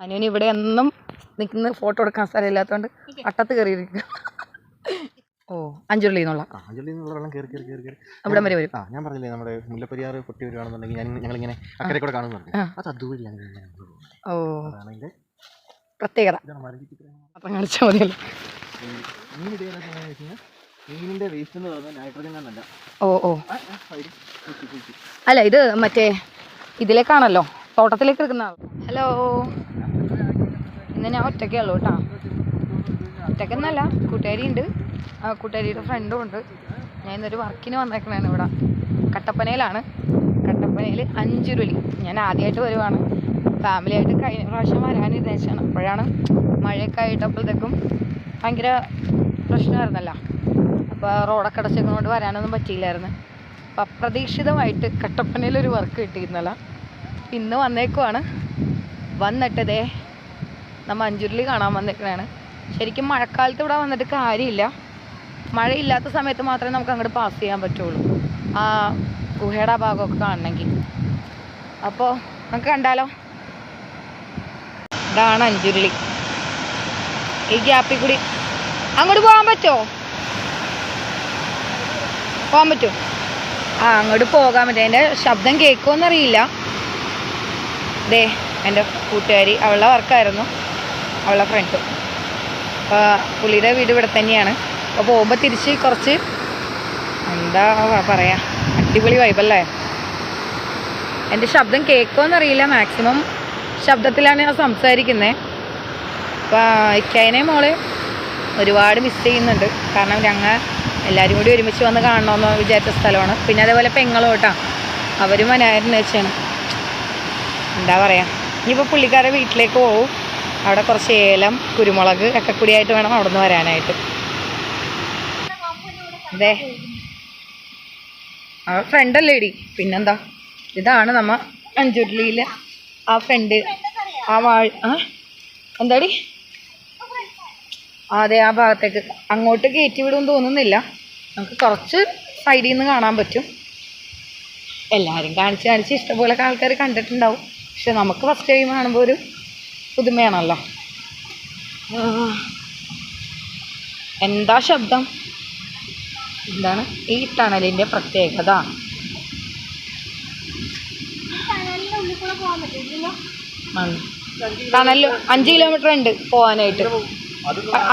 അനുവിന് ഇവിടെ എന്നും നിൽക്കുന്ന ഫോട്ടോ എടുക്കാൻ സ്ഥലമില്ലാത്തതുകൊണ്ട് അട്ടത്ത് കയറിയിരിക്കുക ഓ അഞ്ചുള്ളി എന്നുള്ള ആ അഞ്ചലിൽ നിന്നുള്ള വെള്ളം കയറി കയറി കയറി കയറി അവിടം വരെ വരും. ആ ഞാൻ പറഞ്ഞില്ലേ നമ്മുടെ മുല്ലപ്പെരിയാർ പൊട്ടി വരുവാണെന്നുണ്ടെങ്കിൽ ഞാൻ ഞങ്ങളിങ്ങനെ അക്കരെ കൂടെ കാണുന്നുണ്ട് ആ. അത് അതുവഴിയാണ് ഇങ്ങനെ പോകുന്നത്. ഓ. അതാണ് ഇതിന്റെ പ്രത്യേകത. ഇതാണ് മരഞ്ചിത്ര അപ്പം കാണിച്ചാൽ മതിയല്ലോ. മീൻ ഇടുകയെന്ന് വെച്ച് കഴിഞ്ഞാൽ മീനിന്റെ വേസ്റ്റ് എന്ന് പറയുന്നത് നൈട്രജൻ കണ്ടല്ല ഓ ഓ. അല്ല ഇത് മറ്റേ ഇതിലേക്കാണല്ലോ. തോട്ടത്തിലേക്ക് എടുക്കുന്ന ഹലോ ഇന്ന് ഞാൻ ഒറ്റയ്ക്കേ ഉള്ളൂ കേട്ടോ. ഉണ്ട് ആ കൂട്ടുകാരിയുടെ ഫ്രണ്ടും ഉണ്ട്. ഞാൻ ഇന്നൊരു വർക്കിന് വന്നേക്കണേ ഇവിടെ. കട്ടപ്പനയിലാണ്. കട്ടപ്പനയിൽ അഞ്ചുരുളി. ഞാൻ ആദ്യമായിട്ട് വരുവാണ്. ഫാമിലി ആയിട്ട് കഴിഞ്ഞ പ്രാവശ്യം വരാൻ ഉദ്ദേശിച്ചാണ് അപ്പോഴാണ് മഴയൊക്കെ ആയിട്ടപ്പോഴത്തേക്കും ഭയങ്കര പ്രശ്നമായിരുന്നല്ലോ. അപ്പോൾ റോഡൊക്കെ അടച്ചേക്കുന്നതുകൊണ്ട് വരാനൊന്നും പറ്റിയില്ലായിരുന്നു. അപ്പം അപ്രതീക്ഷിതമായിട്ട് കട്ടപ്പനയിലൊരു വർക്ക് കിട്ടിയിരുന്നല്ല. ഇന്ന് വന്നേക്കുവാണ്. വന്നിട്ട് ദേ നമ്മൾ അഞ്ചുരുളി കാണാൻ വന്നേക്കണാണ്. ശരിക്കും മഴക്കാലത്ത് ഇവിടെ വന്നിട്ട് കാര്യമില്ല. മഴയില്ലാത്ത സമയത്ത് മാത്രമേ നമുക്ക് അങ്ങോട്ട് പാസ് ചെയ്യാൻ പറ്റുള്ളൂ. ആ ഗുഹയുടെ ഭാഗമൊക്കെ കാണണമെങ്കിൽ. അപ്പോൾ നമുക്ക് കണ്ടാലോ? ഇതാണ് അഞ്ചുരുളി. ഈ ഗ്യാപ്പിൽ കൂടി അങ്ങോട്ട് പോകാൻ പറ്റുമോ പോകാൻ പറ്റുമോ ആ അങ്ങോട്ട് പോകാൻ പറ്റും. അതിന്റെ ശബ്ദം കേൾക്കുമെന്നറിയില്ല ദേ എന്റെ കൂട്ടുകാരി അവളുടെ വർക്കായിരുന്നു. അവളുടെ ഫ്രണ്ട് അപ്പോൾ പുള്ളിയുടെ വീട് ഇവിടെ തന്നെയാണ്. അപ്പോൾ പോകുമ്പോൾ തിരിച്ച് കുറച്ച് എന്താ പറയാ അടിപൊളി വൈബല്ലേ എന്റെ ശബ്ദം കേൾക്കുമെന്നറിയില്ല മാക്സിമം ശബ്ദത്തിലാണ് ഞാൻ സംസാരിക്കുന്നത് അപ്പോൾ ഇക്കായനെ മോൾ ഒരുപാട് മിസ് ചെയ്യുന്നുണ്ട്. കാരണം ഞങ്ങൾ എല്ലാവരും കൂടി ഒരുമിച്ച് വന്ന് കാണണമെന്ന് വിചാരിച്ച സ്ഥലമാണ്. പിന്നെ അതേപോലെ പെങ്ങളോട്ടാണ് അവരും വനായിരുന്നു വെച്ചാണ് എന്താ പറയുക ഇനിയിപ്പോൾ പുള്ളിക്കാരെ വീട്ടിലേക്ക് പോകും അവിടെ കുറച്ച് ഏലം കുരുമുളക് ഒക്കെ കൂടിയായിട്ട് വേണം അവിടെ നിന്ന് വരാനായിട്ട്. അതെ. ആ ഫ്രണ്ട് അല്ലേ ഇടി പിന്നെന്താ? ഇതാണ് നമ്മ അഞ്ചുരുളിയിൽ ആ ഫ്രണ്ട് ആ വാഴ ആ? എന്താടി? അതെ ആ ഭാഗത്തേക്ക്. അങ്ങോട്ട് കയറ്റി വിടുമെന്ന് തോന്നുന്നില്ല. നമുക്ക് കുറച്ച് സൈഡിൽ നിന്ന് കാണാൻ പറ്റും. എല്ലാവരും കാണിച്ച് കാണിച്ച് ഇഷ്ടപോലെ ആൾക്കാർ കണ്ടിട്ടുണ്ടാവും. പക്ഷെ നമുക്ക് ഫസ്റ്റ് ടൈം കാണുമ്പോൾ ഒരു പുതുമയാണല്ലോ. എന്താ ശബ്ദം? എന്താണ്? ഈ ടണലിന്റെ പ്രത്യേകത. ടണൽ ടണലിൽ അഞ്ച് കിലോമീറ്റർ ഉണ്ട് പോകാനായിട്ട്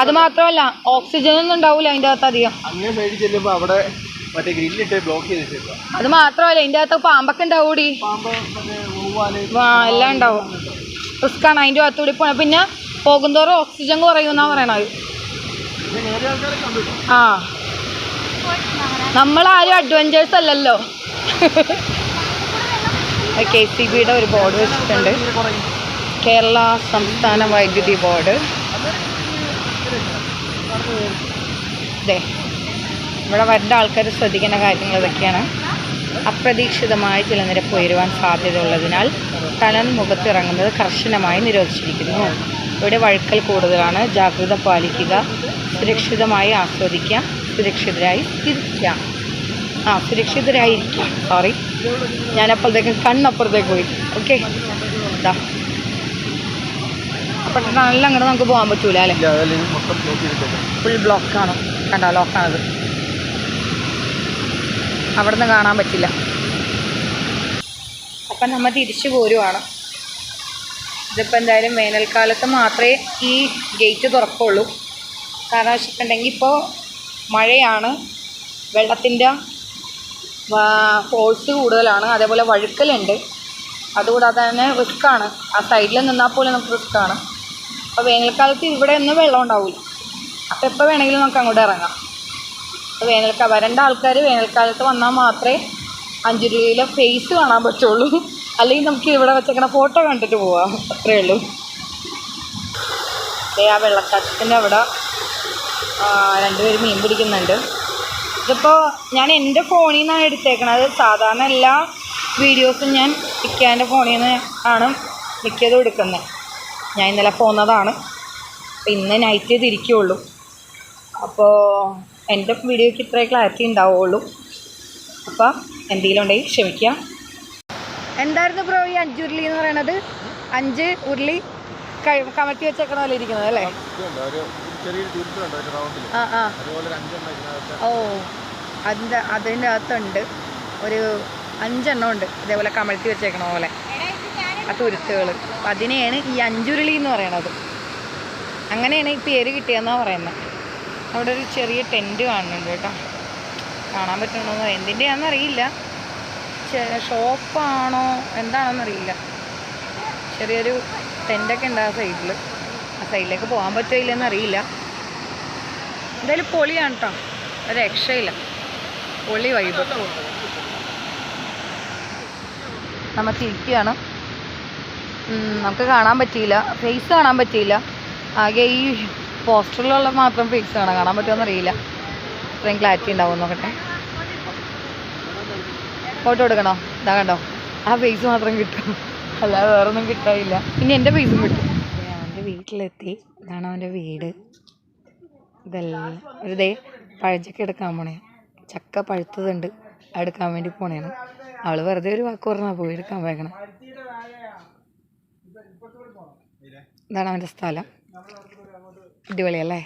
അത് മാത്രമല്ല ഓക്സിജൻ ഒന്നും ഉണ്ടാവില്ല അതിന്റെ അകത്ത് അധികം. അത് മാത്രമല്ല ഇതിന്റെ അകത്ത് പാമ്പൊക്കെ ഉണ്ടാവൂടി. ആ എല്ലാം ഉണ്ടാവും. റിസ്ക്കാണ്. അതിന്റെ അകത്തൂടി പോണ. പിന്നെ പോകുന്തോറും ഓക്സിജൻ കുറയുമെന്നാ പറയണത്. ആ. നമ്മളാരും അഡ്വഞ്ചേഴ്സ് അല്ലല്ലോ. കെ സി ബിയുടെ ഒരു ബോർഡ് വെച്ചിട്ടുണ്ട്. കേരള സംസ്ഥാന വൈദ്യുതി ബോർഡ്. അതെ ഇവിടെ വരുന്ന ആൾക്കാർ ശ്രദ്ധിക്കേണ്ട കാര്യങ്ങൾ ഇതൊക്കെയാണ്. അപ്രതീക്ഷിതമായ ജലനിരപ്പ് ഉയരുവാൻ സാധ്യതയുള്ളതിനാൽ ടണൽ മുഖത്തിറങ്ങുന്നത് കർശനമായി നിരോധിച്ചിരിക്കുന്നു. ഇവിടെ വഴുക്കൽ കൂടുതലാണ്. ജാഗ്രത പാലിക്കുക. സുരക്ഷിതമായി ആസ്വദിക്കാം. സുരക്ഷിതരായി ഇരിക്കാം. ആ സുരക്ഷിതരായിരിക്കാം സോറി ഞാനപ്പോഴത്തേക്കും കണ്ണപ്പുറത്തേക്ക് പോയി. ഓക്കെ ഇതാ അപ്പം ടണലിൽ അങ്ങോട്ട് നമുക്ക് പോകാൻ പറ്റൂല അല്ലേ? ഫുൾ ബ്ലോക്കാണ് കണ്ടോ ലോക്കാണത് അവിടെ നിന്ന് കാണാൻ പറ്റില്ല. അപ്പം നമ്മൾ തിരിച്ചു പോരുവാണ്. ഇതിപ്പോൾ എന്തായാലും വേനൽക്കാലത്ത് മാത്രമേ ഈ ഗേറ്റ് തുറക്കുള്ളൂ. കാരണം വെച്ചിട്ടുണ്ടെങ്കിൽ ഇപ്പോൾ മഴയാണ്. വെള്ളത്തിന്റെ ഫോഴ്സ് കൂടുതലാണ്. അതേപോലെ വഴുക്കലുണ്ട്. അതുകൂടാതെ തന്നെ റിസ്ക്കാണ് ആ സൈഡിൽ നിന്നാൽ പോലും നമുക്ക് റിസ്ക്കാണ് അപ്പോൾ വേനൽക്കാലത്ത് ഇവിടെ ഒന്നും വെള്ളം ഉണ്ടാവില്ല അപ്പോൾ എപ്പോൾ വേണമെങ്കിലും നമുക്ക് അങ്ങോട്ട് ഇറങ്ങാം. അപ്പോൾ വേനൽക്കാ വരേണ്ട ആൾക്കാർ വേനൽക്കാലത്ത് വന്നാൽ മാത്രമേ അഞ്ചുരുവിയിലെ ഫേസ് കാണാൻ പറ്റുള്ളൂ. അല്ലെങ്കിൽ നമുക്ക് ഇവിടെ വെച്ചേക്കണ ഫോട്ടോ കണ്ടിട്ട് പോവാം അത്രയേ ഉള്ളൂ. അതേ ആ വെള്ളച്ചാട്ടത്തിന്റെ അവിടെ രണ്ടുപേരും മീൻ പിടിക്കുന്നുണ്ട്. ഇതിപ്പോൾ ഞാൻ എന്റെ ഫോണിൽ നിന്നാണ് എടുത്തേക്കണത്. സാധാരണ എല്ലാ വീഡിയോസും ഞാൻ ഇക്കാന്റെ ഫോണിൽ നിന്ന് ആണ് മിക്കതും എടുക്കുന്നത് ഞാൻ ഇന്നലെ പോന്നതാണ്. അപ്പോൾ ഇന്ന് നൈറ്റ് തിരിക്കുള്ളൂ അപ്പോൾ എന്റെ വീഡിയോയ്ക്ക് ഇത്രേ ക്ലാരിറ്റി ഉണ്ടാവുള്ളൂ. അപ്പോൾ എന്തെങ്കിലും ഉണ്ടെങ്കിൽ ക്ഷമിക്കുക എന്തായിരുന്നു ബ്രോ ഈ അഞ്ച് ഉരുളി എന്ന് പറയണത്? അഞ്ച് ഉരുളി കമഴ്ത്തി വെച്ചേക്കണ പോലെ ഇരിക്കുന്നത് അല്ലേ? ആ ആ. അതുപോലെ ഓ അതിന്റെ അതിന്റെ അകത്തുണ്ട് ഒരു അഞ്ചെണ്ണം ഉണ്ട്. ഇതേപോലെ കമഴ്ത്തി വെച്ചേക്കണ പോലെ. ആ തുരുത്തുകൾ അതിനെയാണ് ഈ അഞ്ചുരുളി എന്ന് പറയണത്. അങ്ങനെയാണ് ഈ പേര് കിട്ടിയെന്നാണ് പറയുന്നത് അവിടെ ഒരു ചെറിയ ടെന്റ് കാണുന്നുണ്ട് കേട്ടോ. കാണാൻ പറ്റണോ എന്തിന്റെയാണെന്ന് അറിയില്ല. ഷോപ്പാണോ എന്താണെന്ന് അറിയില്ല. ചെറിയൊരു ടെന്റൊക്കെ ഉണ്ട് ആ സൈഡിൽ ആ സൈഡിലേക്ക് പോകാൻ പറ്റുമോ ഇല്ലെന്ന് അറിയില്ല. എന്തായാലും പൊളിയാണ് കേട്ടോ. രക്ഷയില്ല. പൊളി വൈബ് നമുക്ക് ഇരിക്കുകയാണ് ഉം, നമുക്ക് കാണാൻ പറ്റിയില്ല. ഫേസ് കാണാൻ പറ്റിയില്ല. ആകെ ഈ പോസ്റ്ററിലുള്ള മാത്രം ഫേസ് ആണ് കാണാൻ പറ്റുമോ അറിയില്ല. ഇത്രയും ക്ലാരിറ്റി ഉണ്ടാവും നോക്കട്ടെ. ഫോട്ടോ എടുക്കണോ? ഇതാ കണ്ടോ? ആ ഫേസ് മാത്രം കിട്ടും. അല്ലാതെ വേറെ ഒന്നും കിട്ടാനില്ല. ഇനി എന്റെ ഫേസും കിട്ടും. അവന്റെ വീട്ടിലെത്തി. ഇതാണ് അവന്റെ വീട്. ഇതെല്ലാം. ഒരു ദേ പഴച്ചക്ക എടുക്കാൻ പോണേ. ചക്ക പഴുത്തതുണ്ട്. എടുക്കാൻ വേണ്ടി പോണേണ് അവൾ വെറുതെ ഒരു വാക്ക് പറഞ്ഞാ പോയി എടുക്കാൻ പോയേക്കണം. ഇതാണ് അവന്റെ സ്ഥലം. അടിപൊളിയല്ലേ?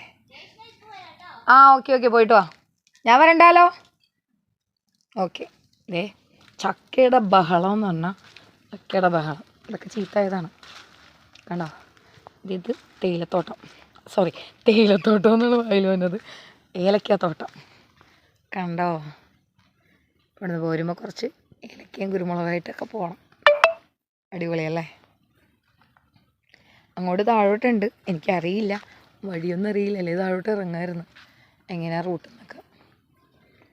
ആ ഓക്കെ ഓക്കെ പോയിട്ട് വാ. ഞാൻ വരണ്ടാലോ? ഓക്കെ. ദേ ചക്കയുടെ ബഹളം എന്ന് പറഞ്ഞാൽ ചക്കയുടെ ബഹളം. ഇതൊക്കെ ചീത്തായതാണ്. കണ്ടോ? ഇത് തേയിലത്തോട്ടം. സോറി തേയിലത്തോട്ടം എന്നാണ് വായിൽ വന്നത്. ഏലക്കാത്തോട്ടം കണ്ടോ? ഇവിടുന്ന് പോരുമ്പോൾ കുറച്ച് ഏലക്കയും കുരുമുളകായിട്ടൊക്കെ പോകണം അടിപൊളിയല്ലേ? അങ്ങോട്ട് താഴോട്ടുണ്ട്. എനിക്കറിയില്ല. വഴിയൊന്നും അറിയില്ലല്ലേ താഴോട്ട് ഇറങ്ങായിരുന്നു. എങ്ങനെയാ റൂട്ട് എന്നൊക്കെ.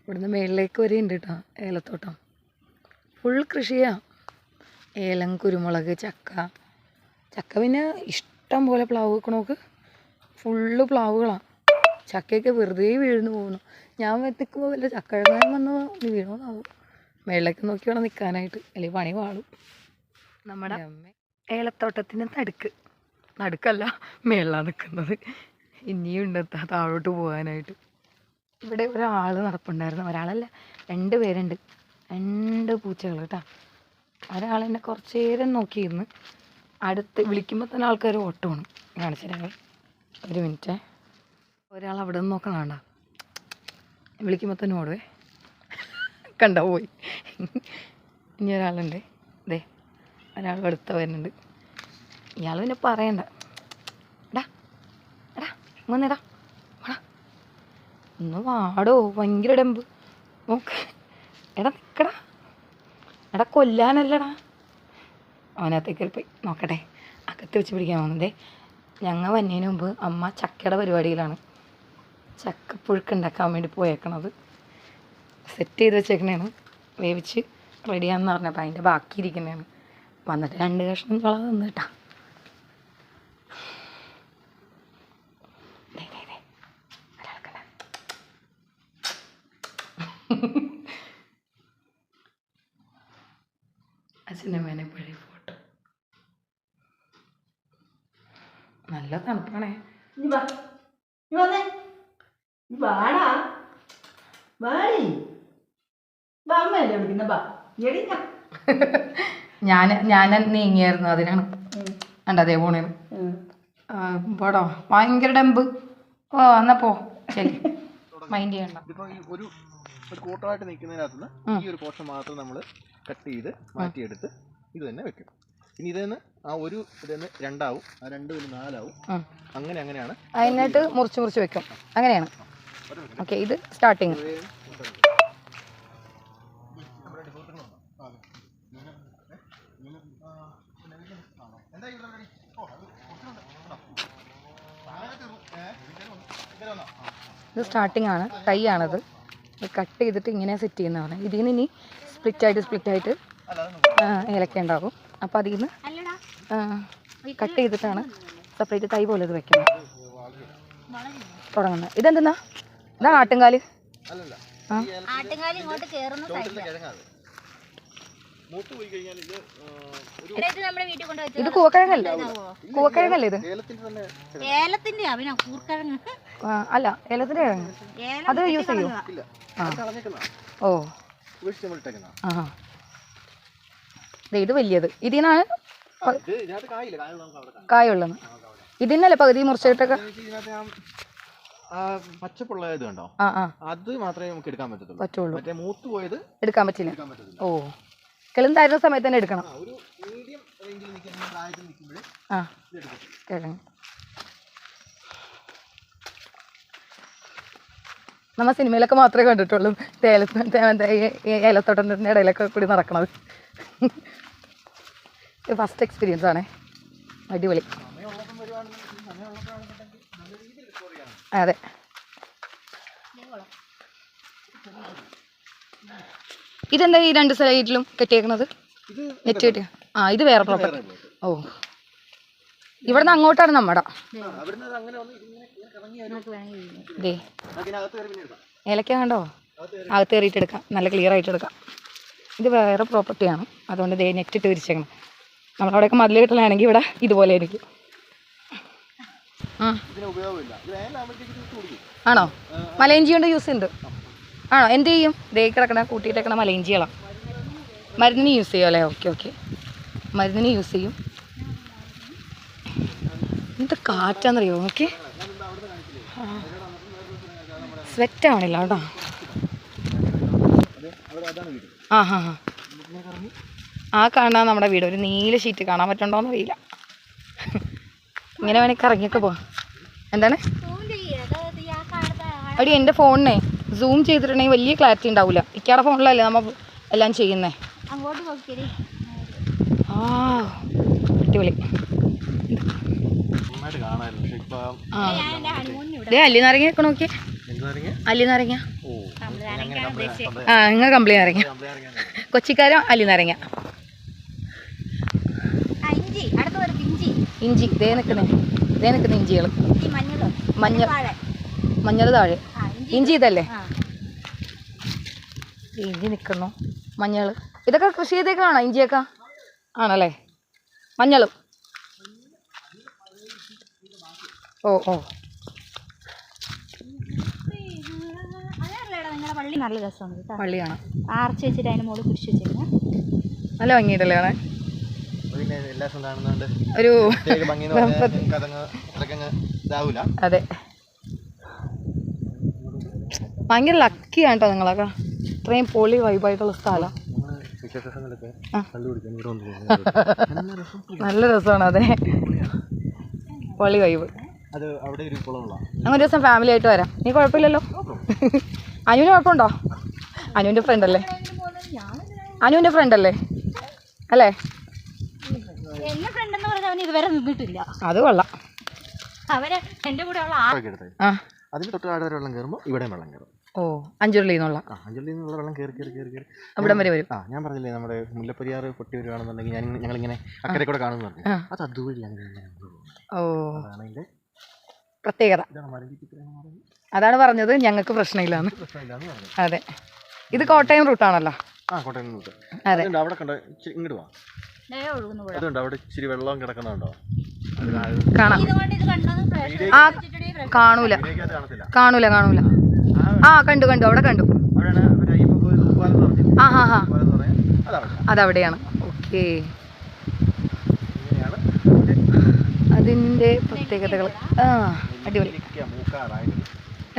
ഇവിടുന്ന് മേളിലേക്ക് വരെ ഉണ്ട് കേട്ടോ ഏലത്തോട്ടം. ഫുൾ കൃഷിയാ. ഏലം കുരുമുളക് ചക്ക. ചക്ക പിന്നെ ഇഷ്ടം പോലെ പ്ലാവ് വെക്കണോക്ക് ഫുള്ള് പ്ലാവുകളാണ് ചക്കയൊക്കെ വെറുതെ വീഴുന്നു പോകുന്നു. ഞാൻ എത്തിക്കുമ്പോൾ വല്ല ചക്ക എഴുതാൻ വന്ന് വീണോന്നാവും. മേളിലേക്ക് നോക്കി വേണം നിൽക്കാനായിട്ട് അല്ലെങ്കിൽ പണി വാളും നമ്മുടെ ഏലത്തോട്ടത്തിന് നടുക്ക്. നടുക്കല്ല മേളിലാണ് നിൽക്കുന്നത് ഇനിയും ഉണ്ട് താഴോട്ട് പോകാനായിട്ട്. ഇവിടെ ഒരാൾ നടപ്പുണ്ടായിരുന്നു. ഒരാളല്ല രണ്ട് പേരുണ്ട്. രണ്ട് പൂച്ചകൾ കേട്ടോ ഒരാൾ എന്നെ കുറച്ച് നേരം നോക്കിയിരുന്ന്. അടുത്ത് വിളിക്കുമ്പോൾ തന്നെ ആൾക്കാർ ഓട്ടമാണ് തരാം ഒരു മിനിറ്റ്. ഒരാൾ അവിടെ നിന്ന് നോക്കണം വേണ്ട വിളിക്കുമ്പോൾ തന്നെ ഓടുവേ. കണ്ട പോയി. ഇനി ഒരാളുണ്ട്. ദേ ഒരാൾ അടുത്ത വരുന്നുണ്ട്. ഇയാൾ പിന്നെ പറയണ്ട. എടാ എടാ വന്നിടാ. ഒന്ന് വാടോ ഭയങ്കര ഡമ്പ് നോക്ക്. എടാ നിക്കടാ. എടാ കൊല്ലാനല്ലടാ. അവനകത്തേക്ക് പോയി. നോക്കട്ടെ. അകത്ത് വെച്ച് പിടിക്കാൻ വന്നതേ ഞങ്ങൾ വന്നതിന് മുമ്പ് അമ്മ ചക്കയുടെ പരിപാടിയിലാണ്. ചക്കപ്പുഴുക്ക് ഉണ്ടാക്കാൻ വേണ്ടി പോയേക്കണത്. സെറ്റ് ചെയ്ത് വെച്ചേക്കണേണ്. വേവിച്ച് റെഡിയാന്ന് പറഞ്ഞപ്പോൾ അതിന്റെ ബാക്കി ഇരിക്കുന്നതാണ് വന്നിട്ട് രണ്ട് കഷ്ണം ചോള തന്നിട്ടാ ദേ, ദേ, ദേ. ഒരാൾക്കുണ്ട്. അച്ഛന്റെ മേനെ പഴയ ഫോട്ടോ. നല്ല തണുപ്പാണേ. ഞാൻ. ഞാൻ നീങ്ങിയായിരുന്നു അതിനാണ്. കണ്ട അതേ പോണേ പോടോ. ഭയങ്കര ഡമ്പ് ഓ എന്നാ പോ. ശരി. മൈൻഡ് ചെയ്യണ്ട. ഒരു കൂട്ടമായിട്ട് നിൽക്കുന്നതിനകത്ത് ഈ ഒരു പോർഷൻ മാത്രം നമ്മൾ കട്ട് ചെയ്ത് മാറ്റിയെടുത്ത് ഇത് തന്നെ വെക്കും. ഇനി ഇതെന്ന് തന്നെ ആ ഒരു ഇത് തന്നെ രണ്ടാവും ആ രണ്ട് പിന്നെ നാലാവും. അങ്ങനെ അങ്ങനെയാണ് അതിനായിട്ട് മുറിച്ച് മുറിച്ച് വെക്കും. അങ്ങനെയാണ്. ഓക്കെ ഇത് സ്റ്റാർട്ടിങ് ഇത് സ്റ്റാർട്ടിംഗ് ആണ് കൈ ആണത്. ഇത് കട്ട് ചെയ്തിട്ട് ഇങ്ങനെ സെറ്റ് ചെയ്യുന്നതാണ്. ഇതിൽ നിന്ന് ഇനി സ്പ്ലിറ്റ് ആയിട്ട് സ്പ്ലിറ്റ് ആയിട്ട് ആ, ഏലക്ക ഉണ്ടാകും. അപ്പോൾ അതിൽ നിന്ന് കട്ട് ചെയ്തിട്ടാണ് സെപ്പറേറ്റ് തൈ പോലെ ഇത് വെക്കുന്നത്. തുടങ്ങുന്നത്. ഇതെന്തെന്നാ? ഇതാ ആട്ടുംകാൽ. ആ. ഇത് കൂവക്കിഴങ്ങല്ലേ? കൂവക്കിഴങ്ങല്ലേ ഇത്? ഏലത്തിന്റെ കൂർക്കിഴങ്ങ്. അല്ല ഏലത്തിന്റെ കിഴങ്ങ് അത് യൂസ് ചെയ്യോ? ആ. ഓ. ആ ഇത് വലിയത്. ഇതിനാണ് ഇത് ഇതിനകത്ത് കായില്ല കായ നമുക്ക് അവിടെ കാണാം. കായുള്ളത് ഇതിനല്ലേ പകുതി മുറിച്ചിട്ടൊക്കെ? കണ്ടോ? അത് മാത്രമേ നമുക്ക് എടുക്കാൻ പറ്റത്തുള്ളൂ. പറ്റുള്ളൂ. മറ്റേ മൂത്ത് പോയത് എടുക്കാൻ പറ്റില്ല. ഓ. കിളുന്തായിരുന്ന സമയത്ത് തന്നെ എടുക്കണം. ആ ഒരു മീഡിയം റേഞ്ചിൽ നിൽക്കുന്ന പ്രായത്തിൽ നിൽക്കുമ്പോൾ ആ ഇത് എടുക്കും കിഴങ്ങ് നമ്മ സിനിമയിലൊക്കെ മാത്രമേ കണ്ടിട്ടുള്ളൂ. തേലത്ത് തേ- മറ്റേ ഈ- ഈ ഏലത്തോട്ടത്തിന്റെ ഇടയിലൊക്കെ കൂടി നടക്കണത്. ഫസ്റ്റ് എക്സ്പീരിയൻസ് ആണേ. അടിപൊളി. അതെ. ഇതെന്താ ഈ രണ്ട് സൈഡിലും കെട്ടിയേക്കുന്നത് നെറ്റ് കെട്ടിയ? ആ ഇത് വേറെ പ്രോപ്പർട്ടി ഓ. ഇവിടുന്ന് അങ്ങോട്ടാണ് നമ്മുടെ. ഇതേ ഏലക്ക കണ്ടോ? അകത്ത് കയറിയിട്ട് എടുക്കാം. നല്ല ക്ലിയർ ആയിട്ട് എടുക്കാം. ഇത് വേറെ പ്രോപ്പർട്ടിയാണ് അതുകൊണ്ട് ദേ നെറ്റ് ഇട്ട് വിരിച്ചേക്കണം. നമ്മളവിടെയൊക്കെ മതിൽ കിട്ടലാണെങ്കിൽ ഇവിടെ ഇതുപോലെ ആയിരിക്കും. ആ. ഇതിന് ഉപയോഗമില്ല. ഇത് വേനലാകുമ്പോഴത്തേക്ക് ഇത് കുടിക്കും. ആണോ? മലയിഞ്ചി കൊണ്ട് യൂസ് ഉണ്ട്. ആണോ? എന്ത് ചെയ്യും? ദേ കിടക്കണ കൂട്ടിയിട്ടേക്കണ മലയിഞ്ചികളാണ് മരുന്നിന് യൂസ് ചെയ്യും അല്ലേ ഓക്കെ ഓക്കെ മരുന്നിന് യൂസ് ചെയ്യും. എന്ത് കാറ്റാന്നറിയോ? നോക്കി. സ്വെറ്റ് ആവണില്ല കേട്ടോ. ആ ഹാ ഹാ. ആ കാണാൻ നമ്മുടെ വീട്. ഒരു നീല ഷീറ്റ് കാണാൻ പറ്റണ്ടോന്ന് അറിയില്ല ഇങ്ങനെ വേണമെങ്കിൽ കറങ്ങിയൊക്കെ പോവാം. എന്താണ്? അടി എന്റെ ഫോണിനെ സൂം ചെയ്തിട്ടുണ്ടെങ്കിൽ വലിയ ക്ലാരിറ്റി ഉണ്ടാവില്ല ഇക്കാടെ ഫോണിലല്ലേ നമ്മൾ എല്ലാം ചെയ്യുന്നേ? ആ അടിപൊളി നന്നായിട്ട് കാണാമായിരുന്നു പക്ഷെ ഇപ്പം ആ ഞാൻ എന്റെ ഹണിമൂണിന് ഇവിടെ ഇതേ അല്ലി നാരങ്ങ ഒക്കെ അല്ലി നാരങ്ങ ആ നിങ്ങൾ കംപ്ലൈന്റ് നാരങ്ങ കംപ്ലൈന്റ് കൊച്ചിക്കാരും അല്ലി നാരങ്ങ ഇഞ്ചി. ഇതേ നിൽക്കുന്നേ ഇതേ നിൽക്കുന്ന ഇഞ്ചികൾ മഞ്ഞൾ മഞ്ഞൾ താഴെ. ഇഞ്ചി ഇഞ്ചി ഇതല്ലേ? ഇഞ്ചി നിൽക്കുന്നു മഞ്ഞൾ ഇതൊക്കെ കൃഷി ചെയ്തേക്കാണോ ഇഞ്ചിയൊക്കെ? ആണല്ലേ? മഞ്ഞളും. ഓ ഓ. അതല്ലടാ നിങ്ങളുടെ പള്ളി നല്ല രസമാണ് കേട്ടോ. പള്ളിയാണ്. ആർച്ച് വെച്ചിട്ട് അതിന് മുകളിൽ കുരിശ് വെച്ചിരുന്നത് നല്ല ഭംഗിയിട്ടല്ലേ കാണാൻ? എല്ലാ ദിവസവും കാണുന്നതുകൊണ്ട് ഒരു അതെ. ഭയങ്കര ലക്കിയാണ് കേട്ടോ നിങ്ങളൊക്കെ. ഇത്രയും പൊളി വൈബായിട്ടുള്ള സ്ഥലം. നല്ല രസമാണ് അതെ. പൊളി വൈബ് അത് അവിടെ ഒരു കുളമുള്ള ഞങ്ങൾ ഒരു ദിവസം ഫാമിലി ആയിട്ട് വരാം. നീ കുഴപ്പമില്ലല്ലോ? അനുവിന് കുഴപ്പമുണ്ടോ? അനുവിന്റെ ഫ്രണ്ട് അല്ലേ? അനുവിന്റെ ഫ്രണ്ട് അല്ലേ? അല്ലേ? എന്റെ ഫ്രണ്ട് എന്ന് പറഞ്ഞാൽ അവൻ ഇതുവരെ നിന്നിട്ടില്ല. അത് കൊള്ളാം. എന്റെ കൂടെ ഉള്ള ആ അതിന് തൊട്ട് താഴെ വരെ വെള്ളം കയറുമ്പോൾ ഇവിടെ വെള്ളം കയറും. ഓ അഞ്ചുരുളി എന്നുള്ള. ആ അഞ്ചലിൽ നിന്നുള്ള വെള്ളം കയറി കയറി കയറി കയറി. അവിടം വരെ വരും. ആ ഞാൻ പറഞ്ഞില്ലേ നമ്മുടെ മുല്ലപ്പെരിയാർ പൊട്ടി വരുവാണെന്നുണ്ടെങ്കിൽ ഞാൻ ഞങ്ങളിങ്ങനെ അക്കരെ കൂടെ കാണുന്നുണ്ട് അത് അതുവഴിയാണ് ഓ. അതാണ് അതിന്റെ പ്രത്യേകത. അതാണ് പറഞ്ഞത് ഞങ്ങൾക്ക് പ്രശ്നമില്ലാന്ന്. പ്രശ്നമില്ലാന്ന് അതെ. ഇത് കോട്ടയം റൂട്ടാണല്ലോ. അതെ. അവിടെ കണ്ടോ ഇച്ചിരി ഇങ്ങോട്ട് വാ. അതുണ്ട് അവിടെ ഇച്ചിരി വെള്ളം കിടക്കുന്നുണ്ടോ? കാണാം. ആ കാണൂല. കാണൂല കാണൂല. ആ കണ്ടു കണ്ടു അവിടെ കണ്ടു. ആ ഹാ ഹാ. അതവിടെയാണ്. ഓക്കേ. അതിന്റെ പ്രത്യേകതകൾ. ആ അടിപൊളി.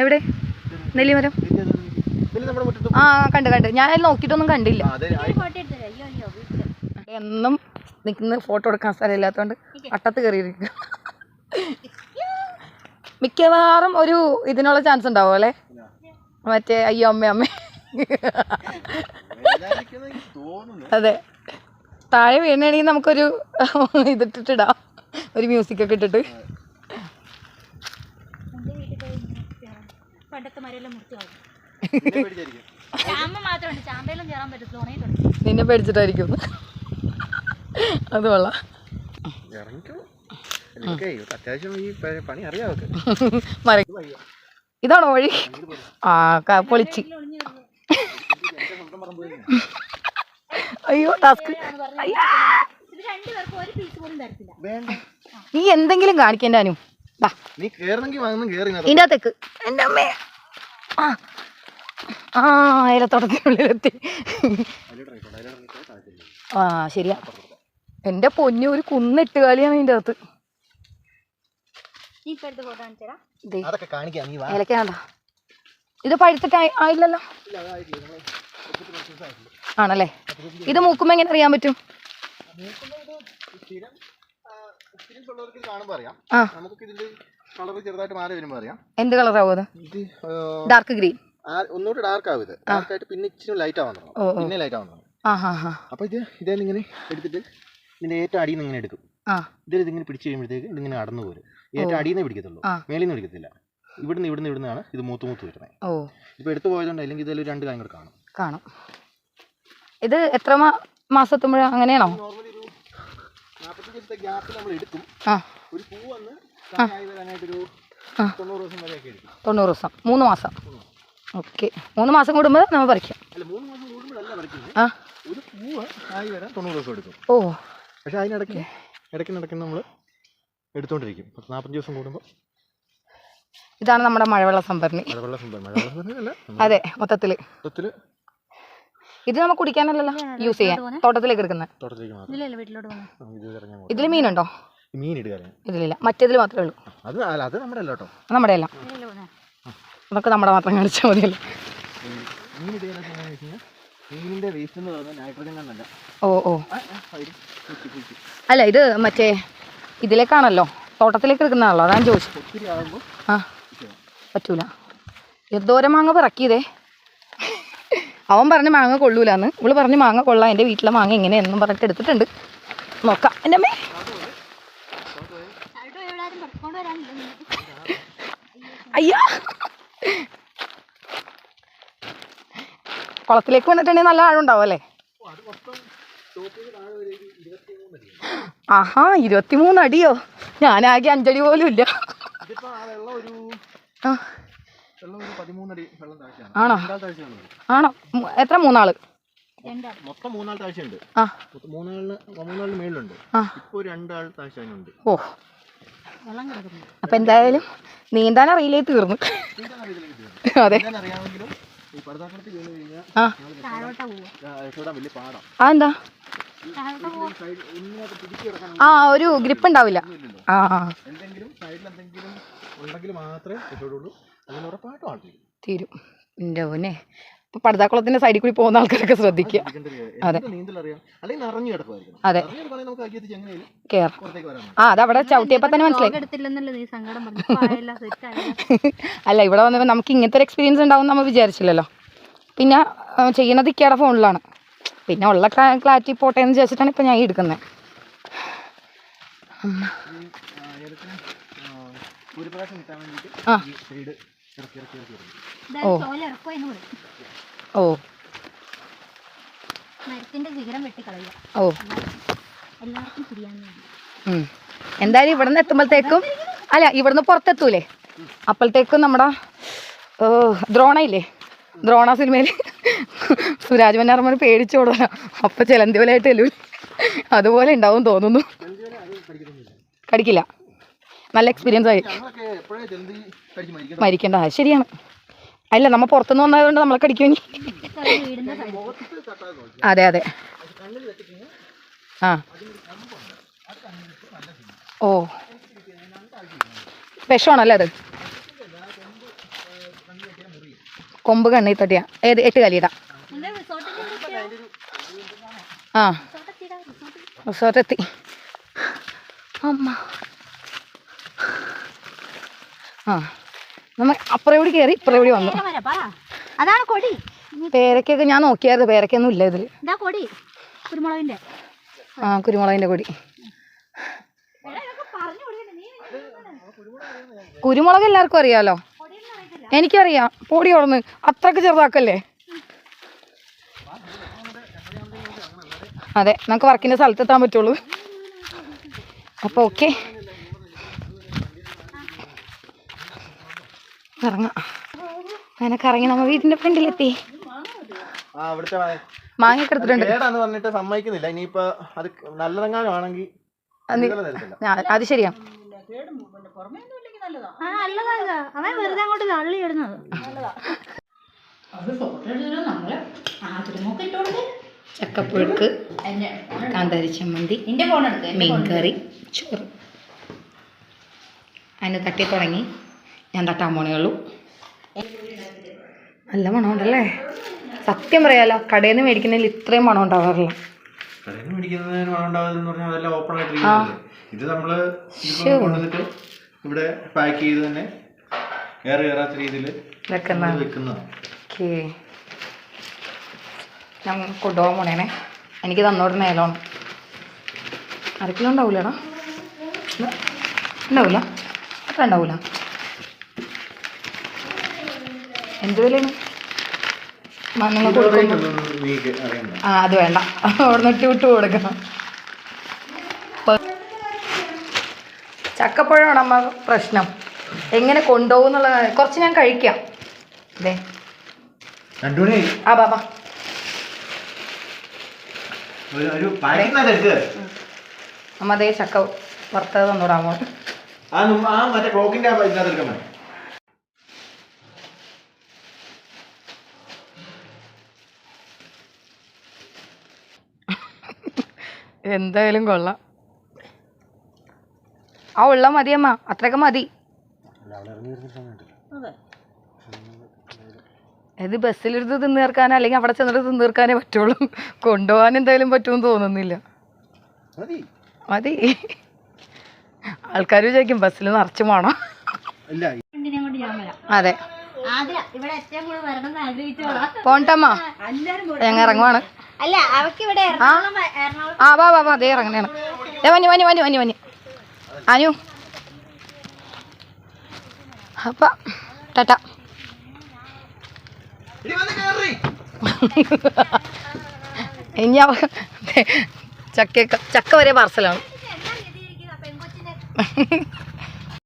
എവിടെ? നെല്ലിമരം? ആ കണ്ട് കണ്ട്. ഞാൻ അതിൽ നോക്കിയിട്ടൊന്നും കണ്ടില്ല. എന്നും നിൽക്കുന്ന ഫോട്ടോ എടുക്കാൻ സ്ഥലമില്ലാത്തതുകൊണ്ട് അട്ടത്ത് കയറിയിരിക്കുക മിക്കവാറും ഒരു ഇതിനുള്ള ചാൻസ് ഉണ്ടാവും അല്ലേ? മറ്റേ അയ്യോ അമ്മ അമ്മ. അതെ. താഴെ വീണാണെങ്കിൽ നമുക്കൊരു ഇതിട്ടിട്ടിടാം ഒരു മ്യൂസിക് ഒക്കെ ഇട്ടിട്ട്. നിന്നെ പേടിച്ചിട്ടായിരിക്കും. അത് കൊള്ളാം. ഇതാണോ വഴി? ആ പൊളിച്ച്. അയ്യോ ടാസ്ക് ഇത് രണ്ടുപേർക്കും ഒരു പീസ് പോലും തരത്തില്ല. വേണ്ട. നീ എന്തെങ്കിലും കാണിക്കേണ്ട അനു. വാ. നീ കേറണമെങ്കിൽ വാങ്ങുന്നു കേറി ഇതിന്റെ അകത്തേക്ക് എന്റെ അമ്മേ. ആ. ആ ഏലത്തോട്ടത്തിനുള്ളിലെത്തി ആ ശരിയാ. എന്റെ പൊന്നു ഒരു കുന്നിട്ട് കളിയാണ് ഇതിന്റെ അകത്ത്. നീ ഇപ്പൊ എടുത്ത് ഫോട്ടോ കാണിച്ചു തരാം ദേ. അതൊക്കെ കാണിക്കാം നീ വാ. ഏലക്കാണ്ട ഇത് പഴുത്തിട്ട് ആയി- ആയില്ലല്ലോ. ആണല്ലേ? ഇത് മൂക്കുമ്പോ എങ്ങനെ അറിയാൻ പറ്റും? ഇത് സ്ഥിരം ആ, experience ഉള്ളവർക്ക് ഇത് കാണുമ്പോ അറിയാം. നമുക്ക് ഇതിന്റെ കളർ ചെറുതായിട്ട് മാറി വരുമ്പോ അറിയാം. എന്ത് കളറാവും അത്? ഇത് ഡാർക്ക് ഗ്രീൻ ഒന്നുകൂടി ഡാർക്ക് ആവും ഇത്. ഡാർക്ക് ആയിട്ട് പിന്നെ ഇച്ചിരി ലൈറ്റ് ആവാൻ തുടങ്ങും. പിന്നെ ലൈറ്റ് ആവാൻ തുടങ്ങും. അപ്പൊ ഇത് ഇതേന്ന് ഇങ്ങനെ എടുത്തിട്ട് ഇതിന്റെ ഏറ്റവും അടിയിൽ നിന്ന് ഇങ്ങനെ എടുക്കും. ഇതിൽ ഇതിങ്ങനെ പിടിച്ചു കഴിയുമ്പോഴത്തേക്ക് ഇതിങ്ങനെ അടന്നു പോരും. ഏറ്റവും അടിയിൽ നിന്ന് പിടിക്കത്തുള്ളൂ. മേളിൽ നിന്ന് പിടിക്കത്തില്ല. ഇവിടുന്ന് ഇവിടുന്ന് ഇവിടുന്നാണ് ഇത് മൂത്ത് മൂത്ത് വരുന്നത്. ഓ. ഇപ്പൊ എടുത്തു പോയതുകൊണ്ട് അല്ലെങ്കിൽ ഇതിൽ രണ്ട് കാര്യം കൂടെ കാണും. കാണും. ഇത് എത്ര മാസത്തുമ്പോഴ അങ്ങനെയാണോ. തൊണ്ണൂറ് ദിവസം മൂന്ന് മാസം. ഓക്കെ. മൂന്ന് മാസം കൂടുമ്പോൾ നമ്മൾ പറിക്കാം. ആ. ഒരു പൂവ് ആയി വരാൻ തൊണ്ണൂറ് ദിവസം എടുക്കും. ഓ. പക്ഷെ അതിനിടയ്ക്ക് ഇടയ്ക്കിടയ്ക്ക് നമ്മൾ എടുത്തോണ്ടിരിക്കും. പത്ത് നാൽപ്പത്തഞ്ച് ദിവസം കൂടുമ്പോൾ ഇതാണ് നമ്മുടെ മഴവെള്ള സംഭരണി. മഴവെള്ള സംഭരണം. അതെ മൊത്തത്തിൽ മൊത്തത്തിൽ ഇത് നമുക്ക് കുടിക്കാനല്ലല്ലോ യൂസ് ചെയ്യാൻ. തോട്ടത്തിലേക്ക് എടുക്കുന്നത് ഇതിൽ ഇതിൽ മീനുണ്ടോ ഇതിലില്ല. മറ്റേതിൽ മാത്രമേ ഉള്ളൂ. അത് അല്ല അത് നമ്മുടെ അല്ല അതൊക്കെ നമ്മുടെ എല്ലാം നമുക്ക് നമ്മുടെ മാത്രം കാണിച്ചാൽ മതിയല്ലോ. മീനിന്റെ വേസ്റ്റ് എന്ന് നൈട്രജൻ കണ്ടല്ല. ഓ ഓ. അല്ല ഇത് മറ്റേ ഇതിലേക്കാണല്ലോ. തോട്ടത്തിലേക്ക് എടുക്കുന്നതാണല്ലോ അതാണ് ചോദിച്ചത് ആ. പറ്റൂല. എന്തോരം മാങ്ങ പിറക്കിയതേ? അവൻ പറഞ്ഞ് മാങ്ങ കൊള്ളൂലാന്ന്. ഇവൾ പറഞ്ഞ് മാങ്ങ കൊള്ളാം എന്റെ വീട്ടിലെ മാങ്ങ എങ്ങനെയെന്നും പറഞ്ഞിട്ട് എടുത്തിട്ടുണ്ട്. നോക്കാം. എന്റെ അമ്മേ. അയ്യാ. കുളത്തിലേക്ക് വന്നിട്ടുണ്ടെങ്കിൽ നല്ല ആഴമുണ്ടാവും അല്ലേ? ആഹാ ഇരുപത്തിമൂന്ന് അടിയോ ഞാനാകെ അഞ്ചടി പോലും ഇല്ല. ആ. ആണോ? ആണോ? എത്ര? മൂന്നാൾ? രണ്ടാൾ. മൊത്തം മൂന്നാൾ താഴ്ചയുണ്ട്. ആ. മൊത്തം മൂന്നാളിന് മൂന്നാളിന് മേളിലുണ്ട്. ആ. ഇപ്പോൾ രണ്ടാൾ താഴ്ച ഓ. അപ്പൊ എന്തായാലും നീന്താൻ അറിയില്ലേ തീർന്നു. അതെ. അറിയാമെങ്കിലും ഈ പടുതാക്കുളത്തിൽ വീണ് കഴിഞ്ഞാൽ ആ. താഴോട്ടാ പോവുക. രക്ഷപ്പെടാൻ വലിയ പാടാം. അതെന്താ? ആ ഒരു ഗ്രിപ്പ് ഉണ്ടാവില്ല. ആ ആ. എന്തെങ്കിലും സൈഡിൽ എന്തെങ്കിലും ഉണ്ടെങ്കിൽ മാത്രമേ ഉറപ്പായിട്ടും ആൾ തീരും തീരും. എന്റെ ഓനെ ഇപ്പൊ പടുതാക്കുളത്തിന്റെ സൈഡിൽ കൂടി പോകുന്ന ആൾക്കാരൊക്കെ ശ്രദ്ധിക്കുക. അതെ. അതെ. ആ അതവിടെ ചവിട്ടിയപ്പോ തന്നെ മനസ്സിലായി. അല്ല ഇവിടെ വന്നപ്പോൾ നമുക്ക് ഇങ്ങനത്തെ ഒരു എക്സ്പീരിയൻസ് ഉണ്ടാവും നമ്മൾ വിചാരിച്ചില്ലല്ലോ. പിന്നെ ചെയ്യണത് ഇക്കയുടെ ഫോണിലാണ്. പിന്നെ ഉള്ള ക്ലാരിറ്റി പോട്ടെ എന്ന് വിചാരിച്ചിട്ടാണ് ഇപ്പൊ ഞാൻ എടുക്കുന്നത് ആ. ഈ ഇവിടെ നിന്ന് ഓ. മരത്തിന്റെ ശിഖരം വെട്ടിക്കളയുക. ഓ. എല്ലാവർക്കും. എന്തായാലും ഇവിടുന്ന് എത്തുമ്പോഴത്തേക്കും അല്ല ഇവിടുന്ന് പുറത്തെത്തൂലേ? അപ്പോഴത്തേക്കും നമ്മുടെ ഓ, ദ്രോണയില്ലേ? ദ്രോണ സിനിമയിൽ സുരാജ് മന്നാർമന് പേടിച്ചോടാ അപ്പൊ ചിലന്തിവലായിട്ട് എല്ലു അതുപോലെ ഉണ്ടാവും തോന്നുന്നു. കടിക്കില്ല നല്ല എക്സ്പീരിയൻസ് ആയി. മരിക്കേണ്ട. ശരിയാണ്. അല്ല നമ്മ പുറത്തുനിന്ന് വന്നതുകൊണ്ട് നമ്മളെ കടിക്കും അതെ അതെ. ആ. ഓ. വിഷമാണല്ലേ അത്? കൊമ്പ് കണ്ണി തട്ടിയ. ഏത് എട്ട് കലിയിടാം ആ. റിസോർട്ടെത്തി. അമ്മ. ആ. നമ്മ അപ്പുറം കൂടി കയറി? ഇപ്പുറം കൂടി വന്നു? അതാണ് കൊടി. പേരക്കൊക്കെ ഞാൻ നോക്കിയായിരുന്നു. പേരക്കൊന്നും ഇല്ല ഇതിൽ ഇതാ കൊടി കുരുമുളകിന്റെ. ആ കുരുമുളകിന്റെ കൊടി. കുരുമുളക് എല്ലാവർക്കും അറിയാലോ? എനിക്കറിയാം. പൊടി ഉടന്ന് അത്രയ്ക്ക് ചെറുതാക്കല്ലേ? അതെ നമുക്ക് വർക്കിന്റെ സ്ഥലത്തെത്താൻ പറ്റുള്ളൂ. അപ്പോൾ ഓക്കെ ഇറങ്ങാം അങ്ങനെ കറങ്ങി നമ്മ വീടിന്റെ ഫ്രണ്ടിലെത്തി. എടുത്തിട്ടുണ്ട്. സമ്മതിക്കുന്നില്ല. ഇനിയിപ്പോ അത് നല്ലതെങ്ങാനും ആണെങ്കിൽ തരത്തില്ല. ഞാൻ അത് ശരിയാ. അവൻ വെറുതെ അങ്ങോട്ട് തള്ളി ഇടുന്നത്. ചക്കപ്പുഴുക്ക് കാന്താരി ചമ്മന്തി മീൻകറി ചോറ്. അതിന് തട്ടി തുടങ്ങി. ഞാൻ തട്ടാൻ പോണേ ഉള്ളൂ. നല്ല മണമുണ്ടല്ലേ? സത്യം പറയാലോ കടയിൽ നിന്ന് മേടിക്കുന്നതിൽ ഇത്രയും മണം ഉണ്ടാവാറില്ല. ഇത് നമ്മൾ ഇവിടെ പാക്ക് ചെയ്ത് തന്നെ രീതിയിൽ ഞാൻ കൊണ്ടുപോകാൻ പോണേനെ. എനിക്ക് തന്നോടുന്ന ഏലോണം അരക്കിലോ കിലോ ഉണ്ടാവൂലടാ? ഉണ്ടാവില്ല അത്ര ഉണ്ടാവൂല. എന്ത് വിലയാണ്? കൊടുക്കുന്നു. ആ അത് വേണ്ട. അവിടെ നിന്ന് ഇട്ട് കൊടുക്കണം ചക്കപ്പഴമാണ് അമ്മ പ്രശ്നം. എങ്ങനെ കൊണ്ടുപോകും എന്നുള്ള കുറച്ച് ഞാൻ കഴിക്കാം. അതെ ആ ബാബ അമ്മ അതേ ചക്ക വറുത്തത് തന്നോടാമോ നും- ആ മറ്റേ ക്ലോക്കിന്റെ ആ ഇതിനകത്ത് എടുക്കാൻ മതി എന്തായാലും കൊള്ളാം. ആ ഉള്ള മതി അമ്മ. അത്രയൊക്കെ മതി. ഇത് ബസ്സിലിരുന്ന് തിന്നീർക്കാനോ തീർക്കാൻ അല്ലെങ്കിൽ അവിടെ ചെന്നിട്ട് തിന്നീർക്കാനേ പറ്റുള്ളൂ. കൊണ്ടുപോകാൻ എന്തായാലും പറ്റുമെന്ന് തോന്നുന്നില്ല. മതി. മതി. ആൾക്കാർ വിചാരിക്കും ബസ്സിൽ നിറച്ചു പോണോ. ഇല്ല ഞാൻ വരാം. അതെ. പോണ്ടമ്മ. ഞങ്ങൾ ഇറങ്ങുവാണ്. അല്ല അവക്ക് ഇവിടെ ആ. വാ വാ വാ അതേ ഇറങ്ങണേണ് ഏ വനി വനി വനി വനി വന്നി. അനു. അപ്പ ടാറ്റ. ഇനി അവ ചക്ക ചക്ക വരെ പാർസലാണ്